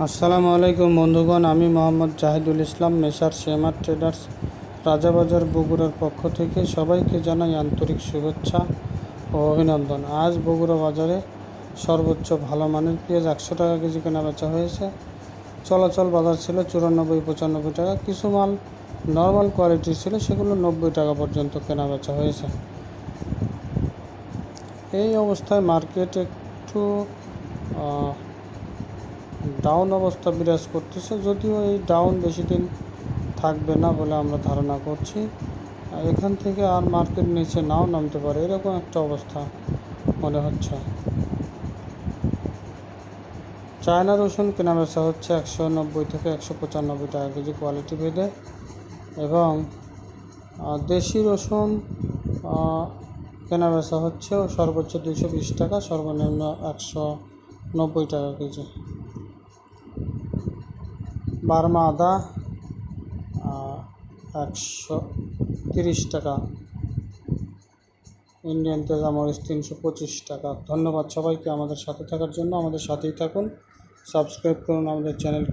আসসালামু আলাইকুম বন্ধুগণ, আমি মোহাম্মদ জাহিদুল ইসলাম, মেসার শেমার ট্রেডার্স, রাজাবাজার বগুড়ার পক্ষ থেকে সবাইকে জানাই আন্তরিক শুভেচ্ছা ও অভিনন্দন। আজ বগুড়া বাজারে সর্বোচ্চ ভালো মানের পেঁয়াজ একশো টাকা কেজি কেনা বেচা হয়েছে। চলাচল বাজার ছিল চুরানব্বই, পঁচানব্বই টাকা। কিছু মাল নর্মাল কোয়ালিটির ছিল, সেগুলো নব্বই টাকা পর্যন্ত কেনা বেচা হয়েছে। এই অবস্থায় মার্কেট একটু ডাউন অবস্থা বিরাজ করতেছে, যদিও এই ডাউন বেশি দিন থাকবে না বলে আমরা ধারণা করছি। এখান থেকে আর মার্কেট নিচে নাও নামতে পারে, এরকম একটা অবস্থা মনে হচ্ছে। চায়না রসুন কেনা বেচা হচ্ছে একশো নব্বই থেকে একশো পঁচানব্বই টাকা কেজি কোয়ালিটি ভেদে এবং দেশি রসুন কেনা বেচা হচ্ছে সর্বোচ্চ দুশো বিশ টাকা, সর্বনিম্ন একশো নব্বই টাকা কেজি। বার্মা আদা একশো তিরিশ টাকা। ইন্ডিয়ান তেজামরিচ তিনশো পঁচিশ টাকা। ধন্যবাদ সবাইকে আমাদের সাথে থাকার জন্য। আমাদের সাথেই থাকুন। সাবস্ক্রাইব করুন আমাদের চ্যানেল